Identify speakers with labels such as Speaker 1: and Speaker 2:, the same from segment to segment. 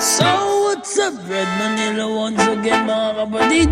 Speaker 1: So what's up, Red Manila once again mga kapatid?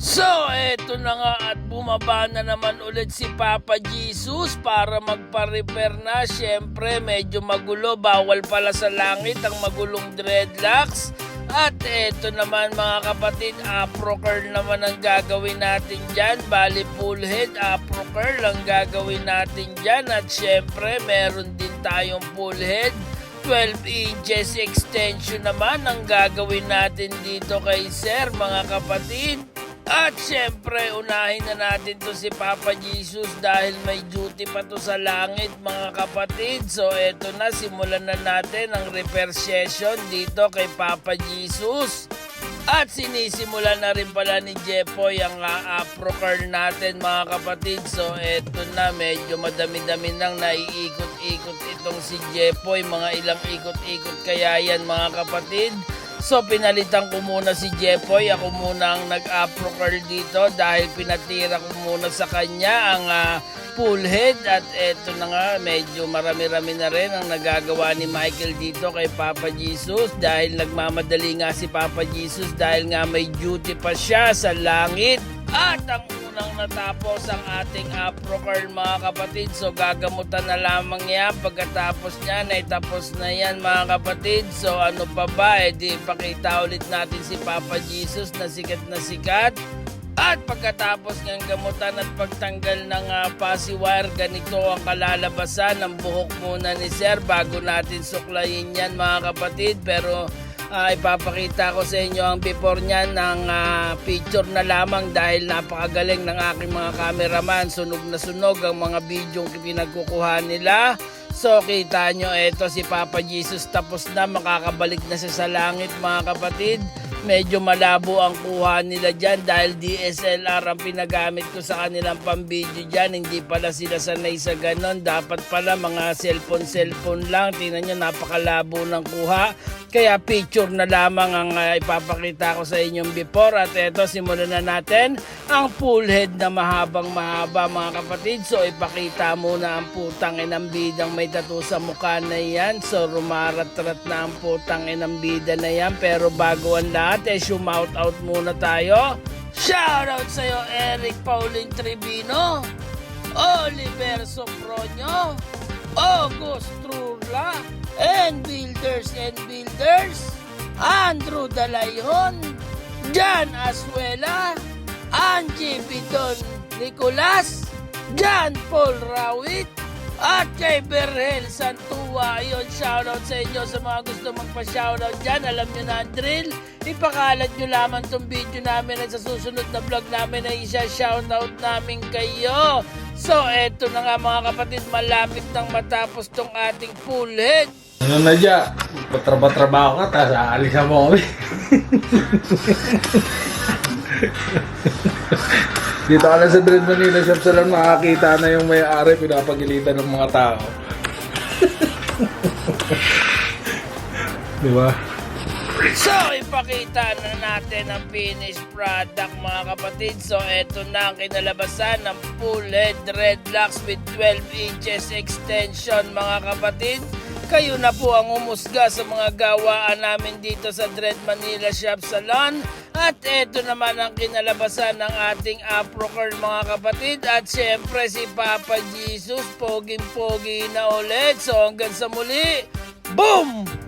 Speaker 1: So, eto na nga at bumaba na naman ulit si Papa Jesus para magpa-repair na. Siyempre, medyo magulo. Bawal pala sa langit ang magulong dreadlocks. At eto naman mga kapatid, afro curl naman ang gagawin natin dyan. Bali full head, afro curl ang gagawin natin dyan. At syempre, meron din tayong full head. 12 inches extension naman ang gagawin natin dito kay Sir mga kapatid. At syempre, unahin na natin to si Papa Jesus dahil may duty pa to sa langit mga kapatid. So eto na, simulan na natin ang repair session dito kay Papa Jesus. At sinisimulan na rin pala ni Jepoy ang uh, afro curl natin mga kapatid. So eto na, medyo madami-dami nang naiikot-ikot itong si Jepoy. Mga ilang ikot-ikot kaya yan mga kapatid. So pinalitan ko muna si Jepoy. Ako muna ang nag-afro curl dito dahil pinatira ko muna sa kanya ang ah, full head. At eto na nga, medyo marami-rami na rin ang nagagawa ni Michael dito kay Papa Jesus dahil nagmamadali nga si Papa Jesus dahil nga may duty pa siya sa langit. At ang unang natapos ang ating afro curl mga kapatid. So gagamutan na lamang yan. Pagkatapos niya, naitapos na yan mga kapatid. So ano pa ba? E di pakita ulit natin si Papa Jesus na sikat na sikat. At pagkatapos ng gamutan at pagtanggal ng uh, pasiwire, ganito ang kalalabasan ng buhok muna ni Sir bago natin suklayin yan mga kapatid. Pero ah, ipapakita ko sa inyo ang before niyan ng ah, picture na lamang dahil napakagaling ng aking mga cameraman. Sunog na sunog ang mga video pinagkukuha nila. So kita nyo, eto si Papa Jesus tapos na, makakabalik na siya sa langit mga kapatid. Medyo malabo ang kuha nila dyan dahil DSLR ang pinagamit ko sa kanilang pambideo dyan. Hindi pala sila sanay sa ganon. Dapat pala mga cellphone-cellphone lang. Tingnan nyo, napakalabo ng kuha. Kaya picture na lamang ang ah, ipapakita ko sa inyong before. At eto, simulan na natin ang full head na mahabang mahaba mga kapatid. So ipakita muna ang putang inang bidang may tattoo sa mukha na yan. So rumarat-rat na ang putang inang bida na yan. Pero bago ang lahat, eh, shout out muna tayo. Shoutout sa'yo, Eric Pauline Tribino, Oliver Sopronio, August Trurla, and Builders and Builders, Andrew Dalayhon, Jan Aswela, Angie Bidon Nicolas, John Paul Rawit, at kay Berhel Santua. Ayun, shoutout sa inyo sa mga gusto magpa-shoutout dyan. Alam nyo na ang drill. Ipakalat nyo lamang tong video namin at sa susunod na vlog namin na isa-shoutout namin kayo. So, eto na nga mga kapatid, malapit nang matapos tong ating full head.
Speaker 2: Ano na dyan? Patrabaho ka, tapos aalisan mo kami. Dito ka na sa Dread Manila Shop Salon, makakita na yung may-ari, pinapagilitan ng mga tao. Di ba?
Speaker 1: So, ipakita na natin ang finished product mga kapatid. So, eto na ang kinalabasan ng full head dreadlocks with 12 inches extension mga kapatid. Kayo na po ang umusga sa mga gawaan namin dito sa Dread Manila Shop Salon. At eto naman ang kinalabasan ng ating Afro Curl mga kapatid. At syempre si Papa Jesus, poging-pogi na ulit. So hanggang sa muli, boom!